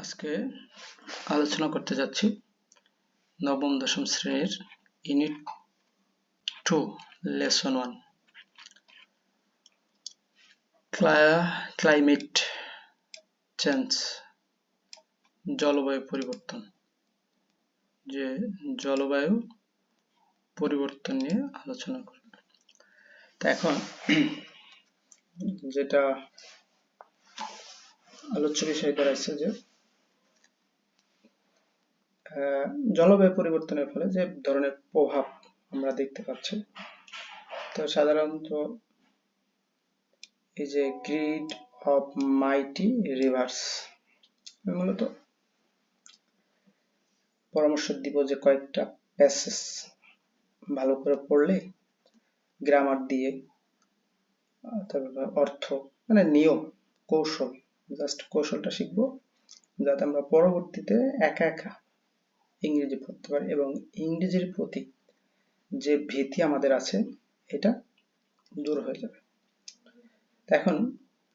আজকে আলোচনা করতে যাচ্ছি নবম দশম শ্রেণির unit two, lesson one. Climate change, জলবায়ু পরিবর্তন। যে জলবায়ু পরিবর্তন নিয়ে আলোচনা করবে। এখন যেটা আলোচ্য বিষয় দাঁড়াইছে যে জলবায়ু পরিবর্তনের ফলে যে ধরনের প্রভাব আমরা দেখতে পাচ্ছি, তো সাধারণত এই যে গ্রিড অফ মাইটি রিভার্স মূলত পরামর্শ দিব যে কয়েকটা প্যাসেজ ভালো করে পড়লে গ্রামার দিয়ে অর্থ মানে নিয়ম, কৌশল জাস্ট কৌশলটা শিখব, যাতে আমরা পরবর্তীতে একা একা ইংরেজি পড়তে পারি এবং ইংরেজির প্রতি যে ভীতি আমাদের আছে, এটা দূর হয়ে যাবে। এখন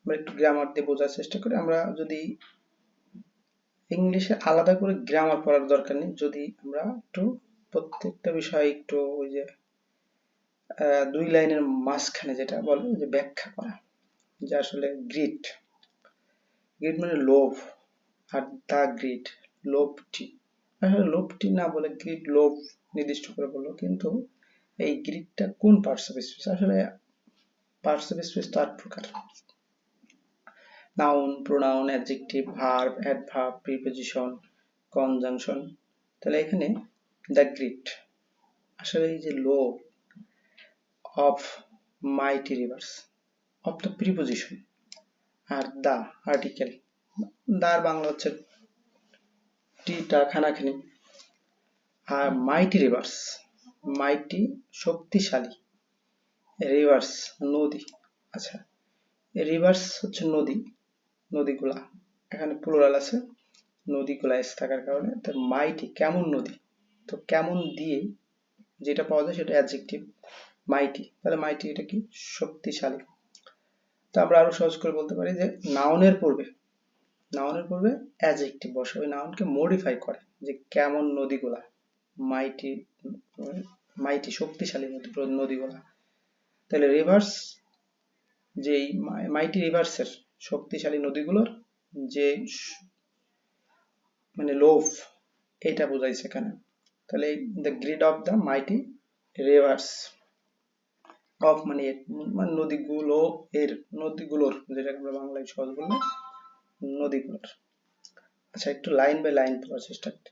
আমরা একটু গ্রামার দিয়ে বোঝার চেষ্টা করি। আমরা যদি ইংলিশে আলাদা করে গ্রামার পড়ার দরকার নেই, যদি আমরা একটু প্রত্যেকটা বিষয় একটু ওই যে দুই লাইনের মাঝখানে যেটা বলে, যে ব্যাখ্যা করা, যে আসলে গ্রিড গ্রিড মানে লোভ, আর দা গ্রিড লোভটি। আসলে লোভটি না বলে গ্রিড লোভ নির্দিষ্ট করে বলল, কিন্তু এই গ্রিডটা কোন পার্টস অফ স্পিচ আসলে পার্টস অফ স্পিচ তো আট প্রকার। Noun pronoun adjective verb adverb preposition conjunction তাহলে এখানে দ্য গ্রিড আসলে এই যে লো of mighty rivers of the preposition R the article দার বাংলা হচ্ছে খানাখানি। আর মাইটি রিভার্স মাইটি শক্তিশালী। রিভার্স নদী আচ্ছা রিভার্স হচ্ছে নদী, নদীগুলা। এখানে প্লুরাল আছে, নদীগুলা এসে থাকার কারণে। তো মাইটি কেমন নদী? তো কেমন দিয়ে যেটা পাওয়া যায় সেটা অ্যাডজেক্টিভ মাইটি। তাহলে মাইটি এটা কি? শক্তিশালী। তো আমরা আরও সহজ করে বলতে পারি যে নাউনের পূর্বে নাউনের পূর্বে অ্যাডজেক্টিভ বসে, ওই নাউনকে মডিফাই করে যে কেমন নদীগুলা, মাইটি মাইটি শক্তিশালী নদীগুলা। তাহলে রিভার্স যে মাইটি রিভার্সের শক্তিশালী নদীগুলোর যে মানে লোভ এটা বোঝাইছে এখানে। তাহলে the grid of the mighty rivers of মানে মানে নদীগুলো এর নদীগুলোর, যেটাকে আমরা বাংলায় সহজ বললাম নদীগুলোর আচ্ছা একটু লাইন বাই লাইন পড়ার চেষ্টা করি।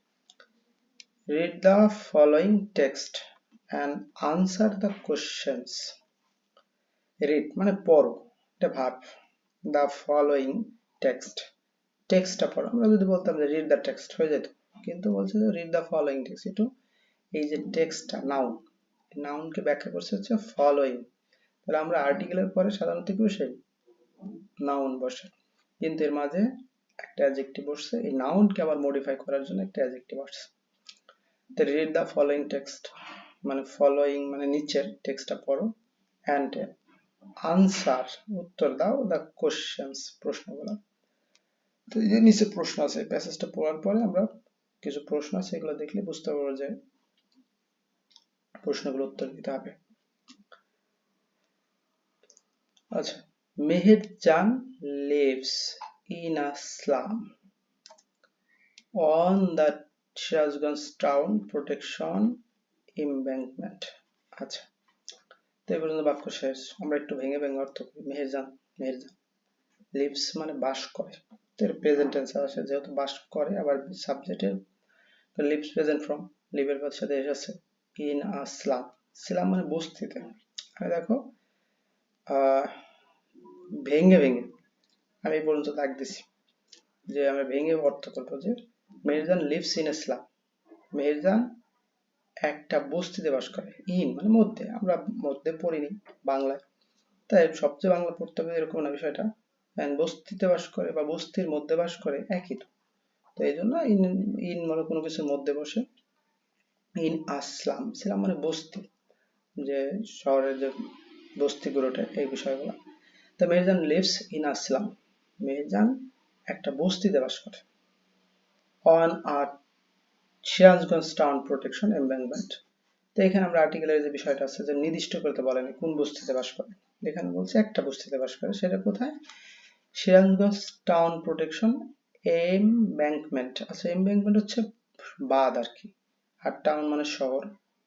Read the following text and answer the questions. Read মানে পড়ো, এটা ভার্ব the following text টেক্সটটা পড়ো। আমরা যদি বলতাম যে read the text, হয়ে যেত। কিন্তু বলছে যে read the following text একটু এই যে টেক্সটটা নাউন নাউনকে ব্যাখ্যা করছে হচ্ছে ফলোইং তাহলে আমরা আর্টিকেলের পরে সাধারণত কি বসে? নাউন বসে। কিন্তু এর মাঝে একটা অ্যাডজেক্টিভ বসছে। এই নাউনকে আবার মডিফাই করার জন্য একটা অ্যাডজেক্টিভ আসছে। তো রিড দ্য ফলোইং টেক্সট মানে ফলোইং মানে নিচের টেক্সটটা পড়ো। অ্যান্ড আনসার উত্তর দাও দ্য কোশ্চেন্স প্রশ্নগুলো। তো এই যে নিচে প্রশ্ন আছে প্যাসেজটা পড়ার পরে আমরা কিছু প্রশ্ন আছে, এগুলো দেখলে বুঝতে পারব যে প্রশ্নগুলো উত্তর দিতে হবে। আচ্ছা জান lives in a slum on the Sirajganj town protection embankment আচ্ছা তো বাক্য শেষ। আমরা একটু ভেঙে ভেঙে অর্থ করি। মেহেরজান মেহেরজান লিভস মানে বাস করে। এর প্রেজেন্ট টেন্স আসে যেহেতু বাস করে, আবার সাবজেক্টের লিভস প্রেজেন্ট ফ্রম লিভের সাথে এসেছে ইন আসলাম। সিলাম মানে বস্তিতে। দেখো ভেঙে ভেঙে, আমি পর্যন্ত দাগ দিছি। যে আমরা ভেঙে অর্থ করব যে, মেহরজান লিভস ইন ইসলাম মেহরজান একটা বস্তিতে বাস করে, ইন মানে মধ্যে, আমরা মধ্যে পড়িনি, বাংলায়। তাই সবচেয়ে বাংলা পড়তে হবে এরকম না বিষয়টা। বস্তিতে বাস করে বা বস্তির মধ্যে বাস করে, একই তো। তো এই জন্য ইন ইন মানে কোনো কিছুর মধ্যে বসে, ইন আসলাম। ছিলাম মানে বস্তি। যে শহরের যে বস্তিগুলোটা, এই বিষয়গুলো। তো মেহরজান লিভস ইন আসলাম মেহরজান একটা বস্তিতে বাস করে। অন আর সিরাজগঞ্জ টাউন প্রোটেকশন এমব্যাঙ্কমেন্ট তো এখানে আমরা আর্টিকেলের যে বিষয়টা আছে, যে নির্দিষ্ট করতে বলেনি, কোন বস্তিতে বাস করে। এখানে বলছে একটা বস্তিতে বাস করে, সেটা কোথায়? সিরাজগঞ্জ টাউন প্রোটেকশন এমব্যাঙ্কমেন্ট আচ্ছা এমব্যাঙ্কমেন্ট হচ্ছে বাদ আর কি। আর টাউন মানে শহর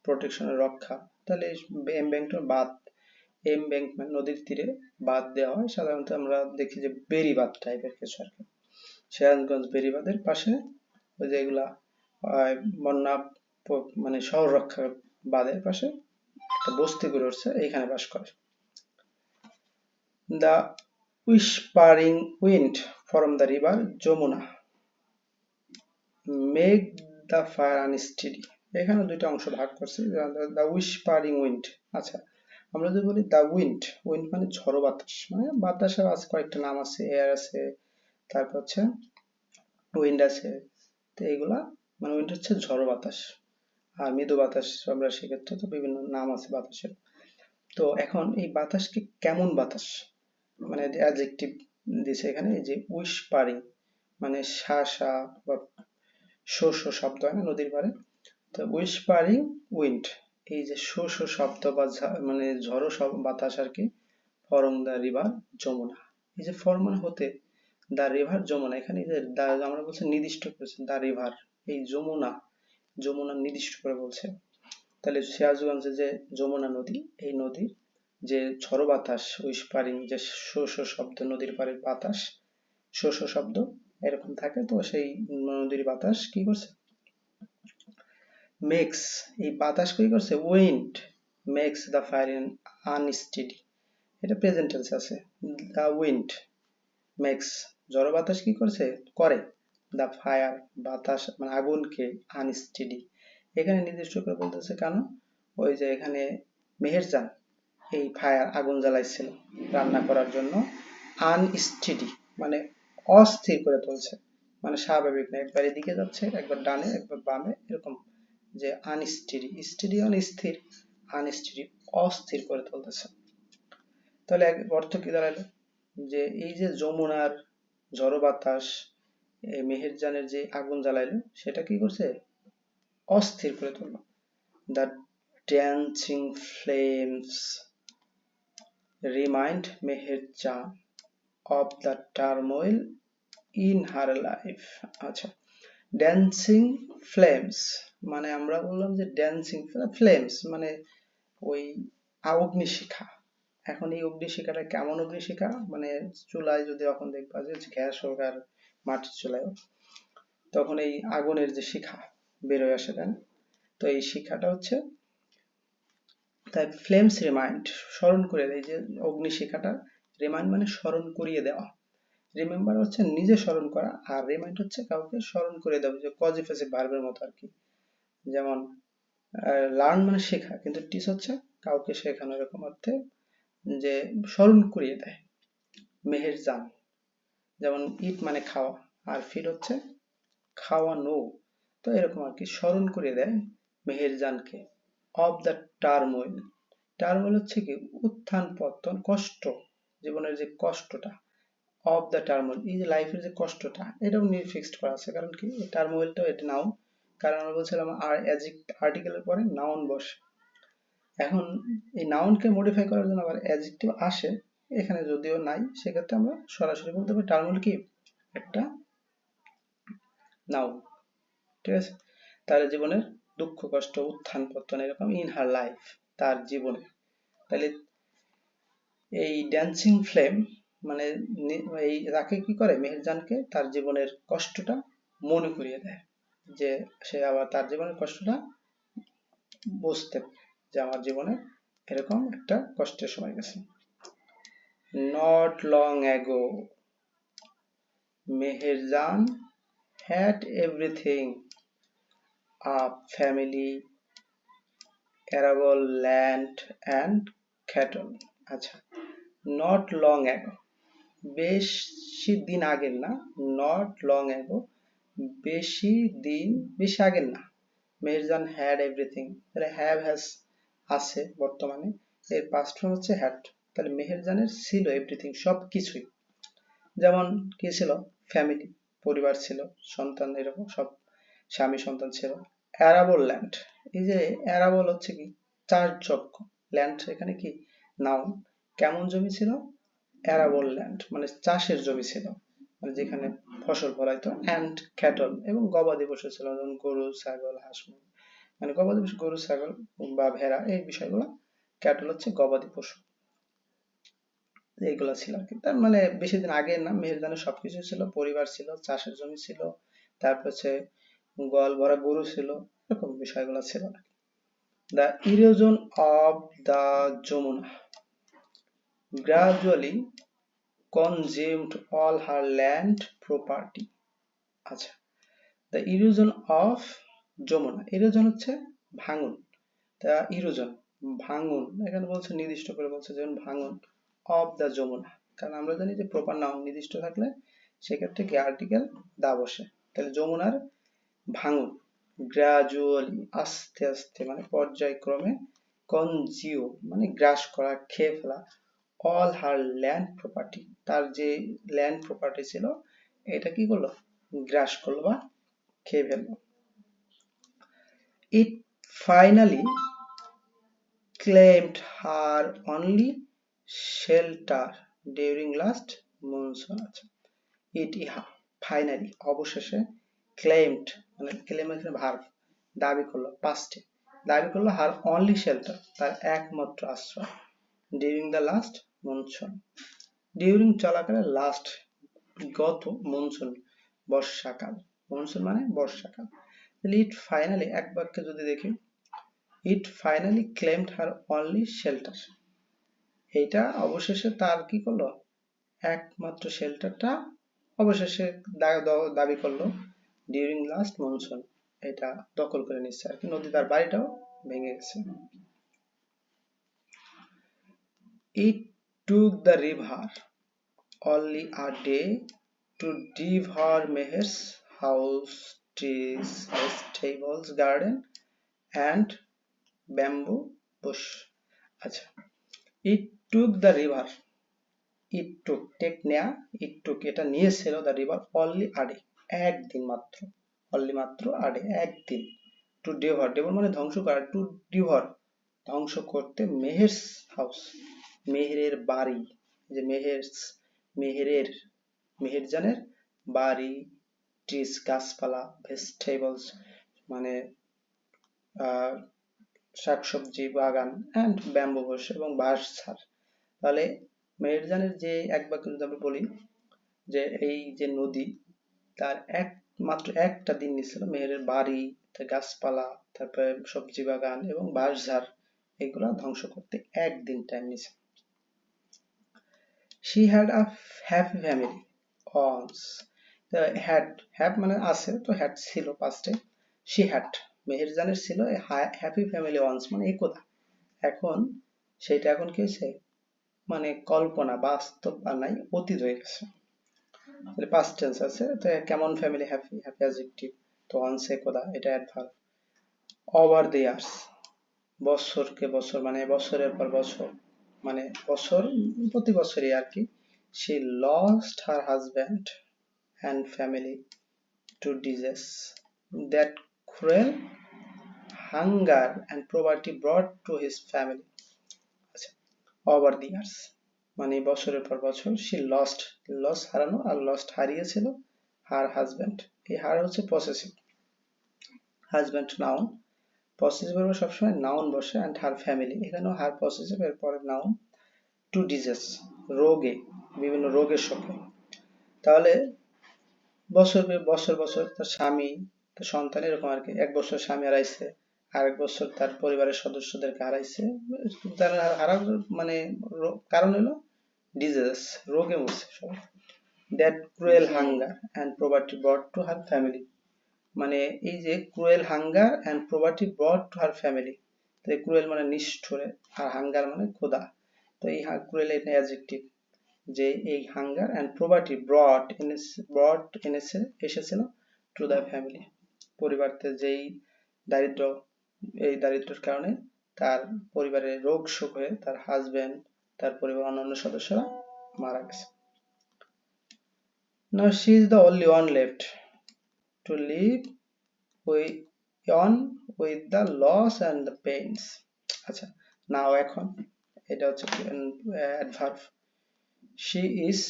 প্রোটেকশনের রক্ষা। তাহলে এমব্যাঙ্কমেন্ট বাদ এমব্যাঙ্কমেন্ট নদীর তীরে বাদ দেওয়া হয়। সাধারণত আমরা দেখি যে বেরিবাদ টাইপের কিছু আর কি। সিরাজগঞ্জ বেরিবাদের পাশে ওই যে এগুলা বন্যা মানে শহর রক্ষা বাদের পাশে একটা বস্তি গড়ে উঠছে, এইখানে বাস করে। The whispering wind from the river Jamuna. Make the fire unsteady এখানে দুইটা অংশ ভাগ করছে। দ্য উইসপারিং উইন্ড আচ্ছা আমরা যদি বলি দ্য উইন্ড উইন্ড মানে ঝড়ো বাতাস মানে বাতাসের আছে কয়েকটা নাম আছে এয়ার আছে, তারপর হচ্ছে উইন্ড আছে, তো এইগুলা মানে উইন্ড হচ্ছে ঝড়ো বাতাস আর মৃদু বাতাস আমরা সেক্ষেত্রে তো বিভিন্ন নাম আছে বাতাসের। তো এখন এই বাতাসকে কেমন বাতাস? মানে অ্যাডজেক্টিভ দিছে এখানে যে উইসপারিং মানে শা শা বা শো শো শব্দ হয় না, নদীর পারে তো উইসপারিং উইন্ড এই যে শো শো শব্দ বা মানে ঝড়ো বাতাস আর কি ফরম দ্য রিভার যমুনা। এই যে ফর মানে হতে দ্য রিভার যমুনা, এখানে যে আমরা বলছি নির্দিষ্ট করেছে দ্য রিভার, এই যমুনা যমুনা নির্দিষ্ট করে বলছে। তাহলে সিরাজগঞ্জে যে যমুনা নদী, এই নদীর যে ঝড়ো বাতাস উইসপারিং যে শো শো শব্দ, নদীর পাড়ের বাতাস শো শো শব্দ এরকম থাকে, তো সেই নদীর বাতাস কি করছে? মেক্স এই বাতাস কি করছে? Wind makes the fire in unsteady এটা প্রেজেন্ট টেন্স আছে। দ্য উইন্ড মেক্স জড় বাতাস কি করছে? করে। দ্য ফায়ার বাতাস মানে আগুনকে আনস্টেডি এখানে নির্দিষ্ট করে বলতেছে কেন? ওই যে এখানে মেহেরজান এই ফায়ার আগুন জ্বালাইছিল রান্না করার জন্য। আনস্টেডি মানে অস্থির করে তুলছে। মানে স্বাভাবিক না, একবার এদিকে যাচ্ছে, একবার ডানে, একবার বামে, এরকম। যে স্টেডি মানে স্থির আনস্টেডি অস্থির করে তুলতেছে। তাহলে অর্থ কি দাঁড়াল? যে এই যে যমুনার ঝড়ো বাতাস মেহেরজানের যে আগুন জ্বালাইলো, সেটা কি করছে? অস্থির করে তুললো। The dancing flames remind Meherjan of the turmoil in her life আচ্ছা ড্যান্সিং ফ্লেমস মানে আমরা বললাম যে ড্যান্সিং ফ্লেমস মানে ওই অগ্নিশিখা। এখন এই অগ্নিশিখাটা কেমন অগ্নিশিখা? মানে চুলায় যদি এখন দেখবা যে গ্যাস হোক আর মাটির চুলায় তখন এই আগুনের যে শিখা বেরোয় আসে তাই তো এই শিখাটা হচ্ছে তাই ফ্লেমস রিমাইন্ড স্মরণ করে দেয়। যে অগ্নিশিখাটা রিমাইন্ড মানে স্মরণ করিয়ে দেওয়া। রিমেম্বার হচ্ছে নিজে স্মরণ করা, আর রিমাইন্ড হচ্ছে কাউকে স্মরণ করে দেওয়া, যে কজিফেসিভ ভার্বের মতো আর কি। যেমন লার্ন মানে শেখা, কিন্তু টিচ হচ্ছে কাউকে শেখানো এরকম অর্থে যে স্মরণ করিয়ে দেয়, মেহের জান। যেমন ইট মানে খাওয়া, আর ফিড হচ্ছে খাওয়ানো তো এরকম আর কি, স্মরণ করিয়ে দেয় মেহেরজানকে অফ দ্য টার্মোইল টার্মোইল হচ্ছে কি, উত্থান, পতন, কষ্ট, জীবনের যে কষ্টটা অফ দ্য টার্মোইল এই যে লাইফের যে কষ্টটা, এটাও নিয়ে ফিক্সড করা আছে। কারণ কি টার্মোইলটাও এটা নাও কারণ আমরা বলছিলাম, আর আর্টিকেলের পরে নাউন বসে। এখন এই নাউনকে মডিফাই করার জন্য আবার অ্যাডজেক্টিভ আসে, এখানে যদিও নাই, সেক্ষেত্রে আমরা সরাসরি বলতে পারি টার্মোইল কি? একটা নাউন ঠিক আছে? তাহলে জীবনের দুঃখ, কষ্ট, উত্থান, পতন, এরকম ইন হার লাইফ তার জীবনে। তাহলে এই ড্যান্সিং ফ্লেম মানে এই তাকে কি করে? মেহেরজানকে তার জীবনের কষ্টটা মনে করিয়ে দেয়। যে সে আবার তার জীবনের কষ্টটা বুঝতে যে আমার জীবনে এরকম একটা কষ্টের সময় গেছে। Not long ago Meherjan had everything a family arable land and cattle আচ্ছা নট লং অ্যাগো বেশি দিন আগের না নট লং অ্যাগো বেশি দিন, বেশি আগের না। মেহরজান হ্যাড এভরিথিং তাহলে হ্যাভ হ্যাজ আছে বর্তমানে। এর পাস্ট ফর্ম হচ্ছে হ্যাড তাহলে মেহেরজানের ছিল এভরিথিং সব কিছুই যেমন কি ছিল? ফ্যামিলি পরিবার ছিল, সন্তান এরকম, সব স্বামী সন্তান ছিল। অ্যারাবল ল্যান্ড এই যে অ্যারাবল হচ্ছে কি? চার চাষযোগ্য ল্যান্ড এখানে কি? নাউন কেমন জমি ছিল? অ্যারাবল ল্যান্ড মানে চাষের জমি ছিল। যেখানে ফসল ফলাইতো অ্যান্ড ক্যাটল এবং গবাদি পশু ছিল, যেমন গরু, ছাগল, হাঁস মানে গবাদি পশু, গরু, ছাগল বা ভেড়া, এই বিষয়গুলো ক্যাটল হচ্ছে গবাদি পশু। এইগুলা ছিল আর কি। তার মানে বেশি দিন আগে না মেহেরজানের সবকিছু ছিল, পরিবার ছিল, চাষের জমি ছিল, তারপর হচ্ছে গোয়াল ভরা গরু ছিল, এরকম বিষয়গুলো ছিল the erosion of the Jamuna. Gradually consumed all her land property আচ্ছা the erosion of Jamuna. erosion হচ্ছে ভাঙন। তা erosion, ভাঙন, এখানে বলছে নির্দিষ্ট করে বলছে যেমন ভাঙন অফ দ্য যমুনা। কারণ আমরা জানি যে প্রপার নাউন নির্দিষ্ট থাকলে সেক্ষেত্রে কি আর্টিকেল দা বসে। তাহলে যমুনার ভাঙন গ্রাজুয়ালি আস্তে আস্তে মানে পর্যায়ক্রমে কনজিউ মানে গ্রাস করা, খেয়ে ফেলা অল হার ল্যান্ড প্রপার্টি তার যে ল্যান্ড প্রপার্টি ছিল, এটা কি করল? গ্রাস করল বা খেয়ে ফেলল। It finally claimed her only shelter during last monsoon আচ্ছা ইট ইহা ফাইনালি অবশেষে claimed মানে এখানে ভার্ব দাবি করল পাস্টে দাবি করল হার অনলি শেল্টার তার একমাত্র আশ্রয়। During the last monsoon. During চলাকালে লাস্ট গত মনসুন বর্ষাকাল। মনসুন মানে বর্ষাকাল। ইট ফাইনালি এক বাক্যে যদি দেখি it finally claimed her only shelter এইটা অবশেষে তার কি করল? একমাত্র শেল্টারটা অবশেষে দাবি করল ডিউরিং লাস্ট মনসুন এটা দখল করে নিচ্ছে আর কি। নদী তার বাড়িটাও ভেঙে গেছে। It took the river only a day to devour Meher's house, trees, vegetables, garden and bamboo bush. আচ্ছা it took the river it took take নেয়া it took এটা নিয়েছিল the river only a day একদিন মাত্র only মাত্র আড়ে একদিন two ডেভার ডেভার মানে ধ্বংস করা টু ডিভর ধ্বংস করতে মেহেরস হাউস মেহেরের বাড়ি যে মেহেরস মেহেরের মেহেরজানের বাড়ি ট্রিস গাছপালা ভেজিটেবলস মানে শাকসবজি, বাগান অ্যান্ড ব্যাম্বু বস এবং বাঁশ ছাড় তাহলে মেহেরজানের যে এক বাক্য যদি আমরা বলি যে এই যে নদী, তার এক, মাত্র একটা দিন নিছিল মেহেরের বাড়ি, তার গাছপালা, তারপরে সবজি বাগান এবং বাঁশঝাড় এগুলা ধ্বংস করতে একদিন টাইম নিছে। She had a happy family once the had have মানে আছে তো had ছিল পাস্টে she had, মেহেরজানের ছিল হ্যাপি ফ্যামিলি ওয়ান্স মানে একদা। এখন সেটা এখন কি হয়েছে? মানে কল্পনা, বাস্তব আর নাই, অতীত হয়ে গেছে। তাহলে পাস্ট টেন্স আছে, তো কেমন ফ্যামিলি হ্যাপি হ্যাপি অ্যাডজেক্টিভ তো ওয়ান্স একদা, এটা অ্যাডভার্ব ওভার দ্য ইয়ার্স বছরকে বছর মানে বছরের পর বছর। মানে বছর প্রতি বছরই আর কি she lost her husband and family to disease that cruel hunger and poverty brought to his family আচ্ছা over the years মানে বছরের পর বছর she lost loss হারানো আর lost হারিয়েছিল her husband এই হার হচ্ছে পসেসিভ হাজব্যান্ড নাউন পসেসিভ এর সবসময় নাউন বসে অ্যান্ড হার ফ্যামিলি এখানেও হার পসেসিভ এর পরে নাউন টু ডিজিজ রোগে, বিভিন্ন রোগের সঙ্গে। তাহলে বছর বছর বছর তার স্বামী, তার সন্তান এরকম আর কি। এক বছর স্বামী হারাইছে, আরেক বছর তার পরিবারের সদস্যদেরকে হারাইছে। তারা হারার মানে কারণ হলো ডিজিজ রোগে মরছে সবাই। That cruel hunger and poverty brought to her family মানে এই যে cruel hunger and poverty brought to her family তো এই ক্রুয়েল মানে নিষ্ঠুরে, আর হাঙ্গার মানে ক্ষুধা। তো এই ক্রুয়েল এটা অ্যাডজেক্টিভ যে এই hunger and poverty brought brought এনেছে এসেছিল টু দ্য ফ্যামিলি পরিবারতে যেই দারিদ্র, এই দারিদ্রের কারণে তার পরিবারের রোগ শোক হয়ে তার হাজবেন্ড তার পরিবার অন্যান্য সদস্যরা মারা গেছে। Now she is the only one left to live with on with the loss and the pains আচ্ছা নাও এখন এটা হচ্ছে adverb she is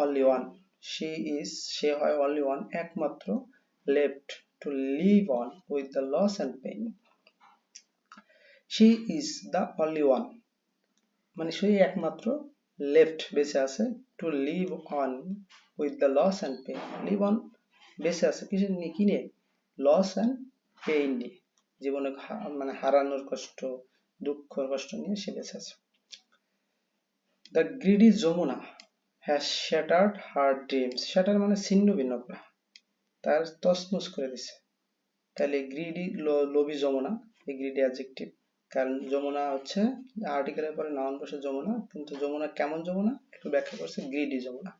only one she is সে হয় only one একমাত্র left to live on with the loss and pain she is the only one মানে সেই একমাত্র লেফট বেঁচে আছে to live on with the loss and pain live on বেঁচে আছে কিছু নিয়ে কি নিয়ে লস অ্যান্ড পেইন নিয়ে। জীবনে মানে হারানোর কষ্ট দুঃখ কষ্ট নিয়ে সে বেঁচে আছে। The greedy Jamuna has shattered her dreams shatter মানে ছিন্ন, ভিন্ন করা। তার তসনস করে দিছে। তাহলে গ্রিডি লোভি যমুনা, এই গ্রিডি অ্যাডজেক্টিভ কারণ যমুনা হচ্ছে আর্টিকেলের পরে নাউন বসে যমুনা, কিন্তু যমুনা কেমন যমুনা? একটু ব্যাখ্যা করছে গ্রিডি যমুনা।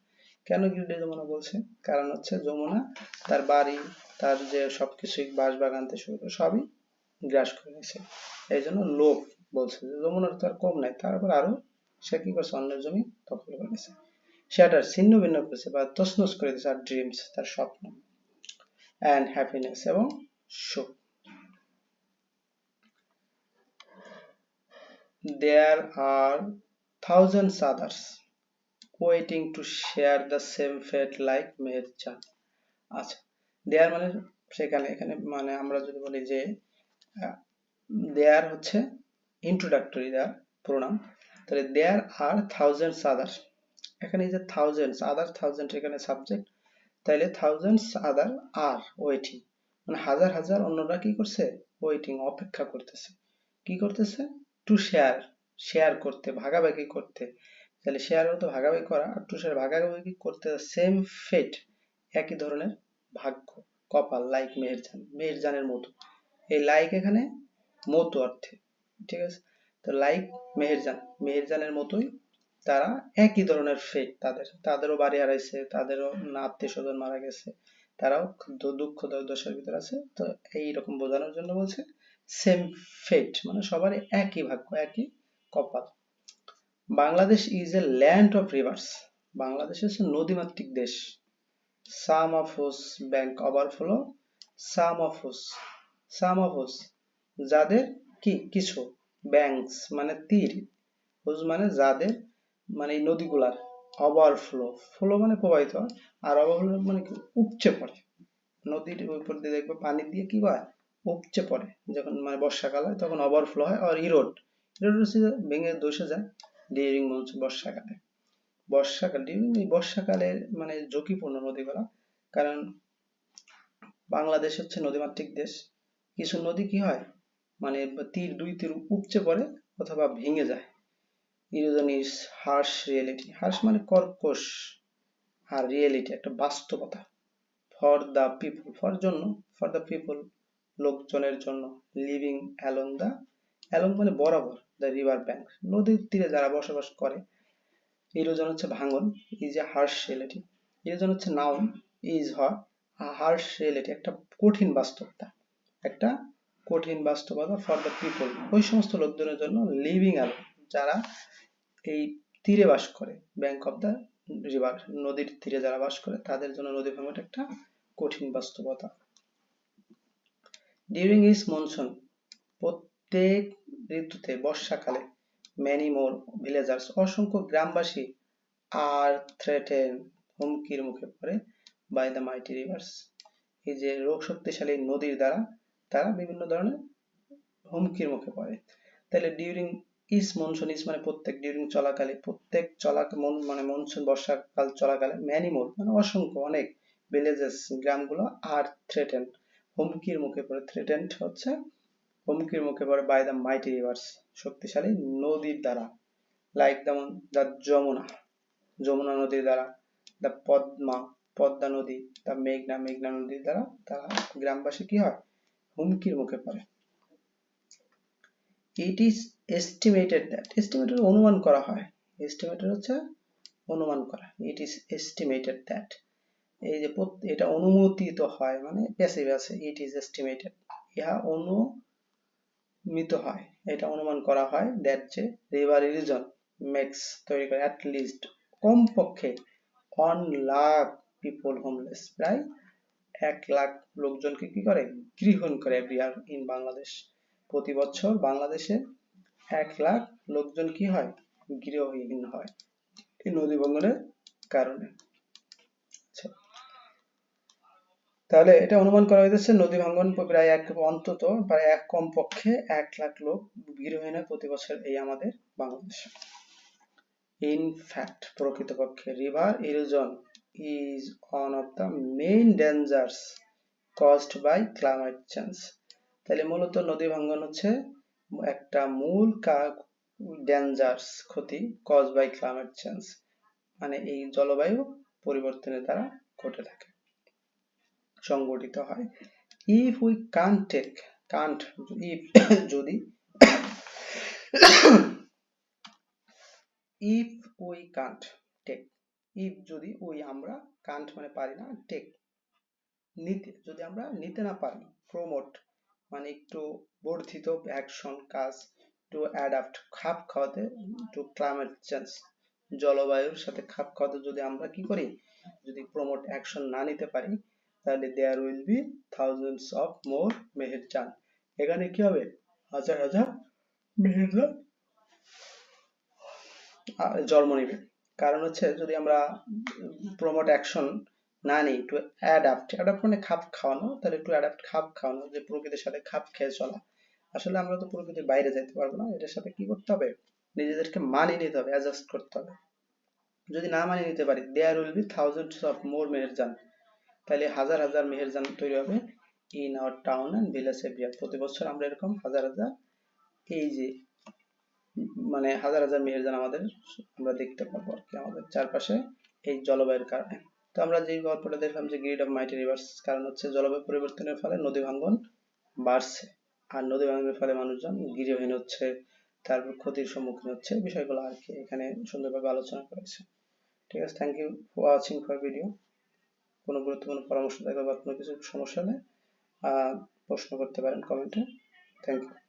কেন গ্রিডি যমুনা বলছে? কারণ হচ্ছে যমুনা, তার বাড়ি, তার যে সবকিছুই বাস বাগান থেকে শুরু করে সবই গ্রাস করে নিয়েছে। এই জন্য লোভ বলছে যে যমুনার তার কম নাই তারপর আরও সে কি করছে? অন্যের জমি দখল করে নিয়েছে। সেটার ছিন্ন ভিন্ন করেছে বা তসনস করে দিয়েছে আর ড্রিমস তার স্বপ্ন। অ্যান্ড হ্যাপিনেস এবং সুখ। There are thousands others waiting to share the same fate like Meherjaan আচ্ছা দেয়ার মানে সেখানে, এখানে মানে আমরা যদি বলি যে দেয়ার হচ্ছে ইন্ট্রোডাক্টরি দেয়ার প্রোনাম তাহলে দেয়ার আর থাউজেন্ডস আদার এখানে যে থাউজেন্ডস আদার থাউজেন্ড এখানে সাবজেক্ট তাহলে থাউজেন্ডস আদার আর ওয়েটিং মানে হাজার হাজার অন্যরা কি করছে? ওয়েটিং অপেক্ষা করতেছে। কি করতেছে? টু শেয়ার শেয়ার করতে, ভাগাভাগি করতে। তাহলে শেয়ার হতো ভাগাভাগি করা আর টু শেয়ার ভাগাভাগি করতে সেম ফেট একই ধরনের ভাগ্য, কপাল লাইক মেহেরজান মেহেরজানের মতো। এই লাইক এখানে মতো অর্থে, ঠিক আছে? তো লাইক মেহেরজান মেহেরজানের মতোই তারা একই ধরনের ফেট তাদের, তাদেরও বাড়ি হারাইছে, তাদেরও না আত্মীয় স্বজন মারা গেছে, তারাও দুঃখ দশার ভিতরে আছে। তো এইরকম বোঝানোর জন্য বলছে সেম ফেট মানে সবারই একই ভাগ্য, একই কপাল। Bangladesh is a land of rivers Bangladesh হচ্ছে নদীমাতৃক দেশ। Some of whose bank overflow some of whose some of হুস যাদের কি, কিছু ব্যাংকস মানে তীর হুস মানে যাদের মানে নদীগুলার ওভারফ্লো ফ্লো মানে প্রবাহিত হয়, আর ওভারফ্লো মানে কি, উপচে পড়ে। নদীর উপর দিয়ে দেখবে পানি দিয়ে কি হয়, উপচে পড়ে। যখন মানে বর্ষাকাল হয়, তখন ওভারফ্লো হয় আর ইরোড ইরোড ভেঙে দোষে যায়। ডিউরিং মনসুন বর্ষাকালে। বর্ষাকাল বর্ষাকালের মানে ঝুঁকিপূর্ণ নদীগুলো। কারণ বাংলাদেশ হচ্ছে নদীমাতৃক দেশ। কিছু নদী কি হয়? মানে তীর, দুই তীর উপচে পড়ে অথবা ভেঙে যায়। Erosion is reality. হার্শ মানে কর্কশ। আর রিয়েলিটি একটা বাস্তবতা। For the people. ফর জন্য? ফর দ্য পিপল, লোকজনের জন্য। লিভিং অ্যালং দ্য অ্যালং মানে বরাবর। দ্য রিভার ব্যাংক নদীর তীরে যারা বসবাস করে ইরোজন হচ্ছে ভাঙন is a harsh reality erosion হচ্ছে নাউন ইজ হয় হার্শ রিয়েলিটি একটা কঠিন বাস্তবতা, একটা কঠিন বাস্তবতা ফর দ্য পিপল ওই সমস্ত লোকজনের জন্য লিভিং অ্যালং যারা এই তীরে বাস করে ব্যাংক অফ দ্য রিভার নদীর তীরে যারা বাস করে, তাদের জন্য নদী ভাঙনটা একটা কঠিন বাস্তবতা। ডিউরিং ইস মনসুন প্রত্যেক ঋতুতে বর্ষাকালে ম্যানি মোর ভিলেজার্স অসংখ্য গ্রামবাসী আর থ্রেটেন হুমকির মুখে পড়ে বাই দ্য মাইটি রিভার্স। এই যে রোগ শক্তিশালী নদীর দ্বারা তারা বিভিন্ন ধরনের হুমকির মুখে পড়ে। তাহলে ডিউরিং ইস মনসুন ইস মানে প্রত্যেক ডিউরিং চলাকালে, প্রত্যেক চলা মানে মনসুন বর্ষাকাল চলাকালে ম্যানি মোর মানে অসংখ্য অনেক ভিলেজেস গ্রামগুলো আর থ্রেটেন হুমকির মুখে পড়ে। থ্রেটেন্ড হচ্ছে হুমকির মুখে পড়ে বাই দ্য মাইটি রিভার্স শক্তিশালী নদীর দ্বারা লাইক যেমন দ্য যমুনা যমুনা নদীর দ্বারা দ্য পদ্মা পদ্মা নদী দ্য মেঘনা মেঘনা নদীর দ্বারা তারা গ্রামবাসী কি হয়? হুমকির মুখে পড়ে। It is estimated that estimated অনুমান করা হয়। এস্টিমেটেড হচ্ছে অনুমান করা। ইট ইজ এস্টিমেটেড দ্যাট এই যে এটা অনুমোদিত হয় মানে প্যাসিভ আছে। ইট ইজ এস্টিমেটেড ইহা অনুমিত হয়। এটা অনুমান করা হয় দ্যাট যে রিভার রিজন মেক্স তৈরি করে অ্যাট লিস্ট কমপক্ষে ওয়ান লাখ পিপল হোমলেস প্রায় এক লাখ লোকজনকে কি করে? গৃহণ করে এভরি ইন বাংলাদেশ। প্রতি বছর বাংলাদেশে এক লাখ লোকজন কি হয়? গৃহহীন হয়। এই নদী ভাঙ্গনের কারণে আচ্ছা। তাহলে এটা অনুমান করা হয়েছে নদী ভাঙ্গন প্রায় এক অন্তত, প্রায় এক কমপক্ষে এক লাখ লোক গৃহহীন হয় প্রতি বছর এই আমাদের বাংলাদেশে। ইন ফ্যাক্ট প্রকৃতপক্ষে river erosion is one of the main dangers caused by climate change তাহলে মূলত নদী ভাঙ্গন হচ্ছে একটা মূল ডেঞ্জার্স ক্ষতি কজ বাই ক্লাইমেট চেঞ্জ মানে এই জলবায়ু পরিবর্তনের দ্বারা ঘটে থাকে। সংগঠিত হয়। If we can't take can't if যদি if we can't take if যদি উই আমরা কান্ট মানে পারি না টেক নিতে, যদি আমরা নিতে না পারি প্রমোট মানে একটু বর্ধিত অ্যাকশন কাজ টু অ্যাডাপ্ট খাপ খাওয়াতে টু ক্লাইমেট চেঞ্জ জলবায়ুর সাথে খাপ খাওয়াতে যদি আমরা কি করি, যদি প্রমোট অ্যাকশন না নিতে পারি তাহলে there will be thousands of more Meherjan এখানে কি হবে? হাজার হাজার মেহেরজান জন্ম নেবে। কারণ হচ্ছে যদি আমরা প্রমোট অ্যাকশন না নেই টু অ্যাডাপ্ট অ্যাডাপ্ট মানে খাপ খাওয়ানো, তাহলে টু অ্যাডাপ্ট খাপ খাওয়ানো, যে প্রকৃতির সাথে খাপ খেয়ে চলা। আসলে আমরা তো প্রকৃতির বাইরে যেতে পারব না, এটার সাথে কি করতে হবে? নিজেদেরকে মানিয়ে নিতে হবে অ্যাডজাস্ট করতে হবে। যদি না মানিয়ে নিতে পারি there will be thousands of more Meherjan তাহলে হাজার হাজার মেহেরজান তৈরি হবে in our town and village area প্রতি বছর আমরা এরকম হাজার হাজার, এই যে মানে হাজার হাজার মেহেরজান আমাদের আমরা দেখতে পাবো আর কি আমাদের চারপাশে এই জলবায়ুর কারণে। তো আমরা যে গল্পটা দেখলাম যে গ্রিড অফ মাইটি রিভার্স কারণ হচ্ছে জলবায়ু পরিবর্তনের ফলে নদী ভাঙ্গন বাড়ছে। আর নদী ভাঙ্গনের ফলে মানুষজন গৃহহীন হচ্ছে, তারপর ক্ষতির সম্মুখীন হচ্ছে বিষয়গুলো আর কি এখানে সুন্দরভাবে আলোচনা করেছে। ঠিক আছে thank you for watching for video কোনো গুরুত্বপূর্ণ পরামর্শ থাকলে বা কোনো কিছু সমস্যা হলে প্রশ্ন করতে পারেন কমেন্টে থ্যাংক ইউ